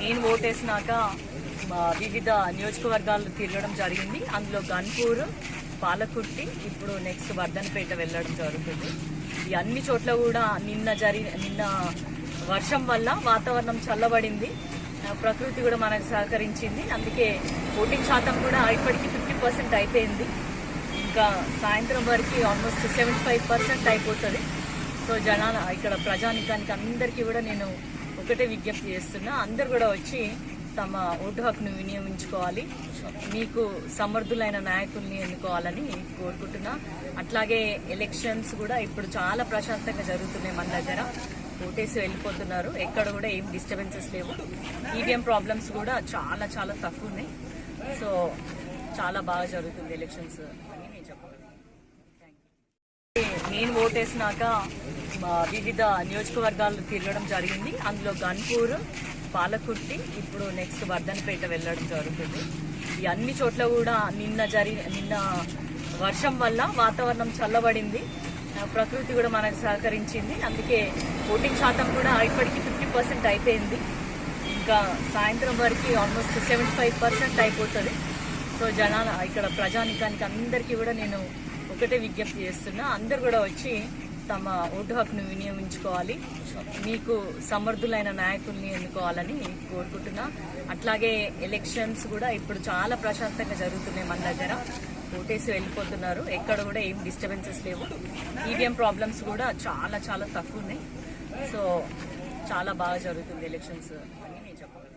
నేను ఓటేసినాక వివిధ నియోజకవర్గాలు తిరగడం జరిగింది. అందులో గన్పూర్ పాలకుర్తి ఇప్పుడు నెక్స్ట్ వర్ధనపేట వెళ్ళడం జరుగుతుంది. ఈ అన్ని చోట్ల కూడా నిన్న జరి నిన్న వర్షం వల్ల వాతావరణం చల్లబడింది. ప్రకృతి కూడా మనకు సహకరించింది. అందుకే ఓటింగ్ శాతం కూడా ఇప్పటికీ ఫిఫ్టీ పర్సెంట్ అయిపోయింది. ఇంకా సాయంత్రం వరకు ఆల్మోస్ట్ సెవెంటీ ఫైవ్ పర్సెంట్ అయిపోతుంది. సో జనాల ఇక్కడ ప్రజానికానికి అందరికీ కూడా నేను ఒక్కటే విజ్ఞప్తి చేస్తున్నా. అందరు కూడా వచ్చి తమ ఓటు హక్కును వినియోగించుకోవాలి. మీకు సమర్థులైన నాయకుల్ని ఎన్నుకోవాలని కోరుకుంటున్నా. అట్లాగే ఎలక్షన్స్ కూడా ఇప్పుడు చాలా ప్రశాంతంగా జరుగుతున్నాయి మన దగ్గర. ఓటేసి వెళ్ళిపోతున్నారు. ఎక్కడ కూడా ఏం డిస్టర్బెన్సెస్ లేవు. ఈవీఎం ప్రాబ్లమ్స్ కూడా చాలా చాలా తక్కువ ఉన్నాయి. సో చాలా బాగా జరుగుతుంది ఎలక్షన్స్. అని నేను చెప్పగలను. నేను ఓటేసినాక వివిధ నియోజకవర్గాలు తిరగడం జరిగింది. అందులో గన్పూర్ పాలకుర్తి ఇప్పుడు నెక్స్ట్ వర్ధనపేట వెళ్ళడం జరుగుతుంది. ఈ అన్ని చోట్ల కూడా నిన్న జరి నిన్న వర్షం వల్ల వాతావరణం చల్లబడింది. ప్రకృతి కూడా మనకు సహకరించింది. అందుకే ఓటింగ్ శాతం కూడా ఇప్పటికీ ఫిఫ్టీ పర్సెంట్ అయిపోయింది. ఇంకా సాయంత్రం వరకు ఆల్మోస్ట్ సెవెంటీ ఫైవ్ పర్సెంట్ అయిపోతుంది. సో జనాల ఇక్కడ ప్రజానికానికి అందరికీ కూడా నేను ఒకటే విజ్ఞప్తి చేస్తున్నా. అందరు కూడా వచ్చి తమ ఓటు హక్కును వినియోగించుకోవాలి. మీకు సమర్థులైన నాయకుల్ని ఎన్నుకోవాలని కోరుకుంటున్నా. అట్లాగే ఎలక్షన్స్ కూడా ఇప్పుడు చాలా ప్రశాంతంగా జరుగుతున్నాయి మన దగ్గర. ఓటేసి వెళ్ళిపోతున్నారు. ఎక్కడ కూడా ఏం డిస్టర్బెన్సెస్ లేవు. ఈవీఎం ప్రాబ్లమ్స్ కూడా చాలా చాలా తక్కువ ఉన్నాయి. సో చాలా బాగా జరుగుతుంది ఎలక్షన్స్ అని నేను చెప్పగలను.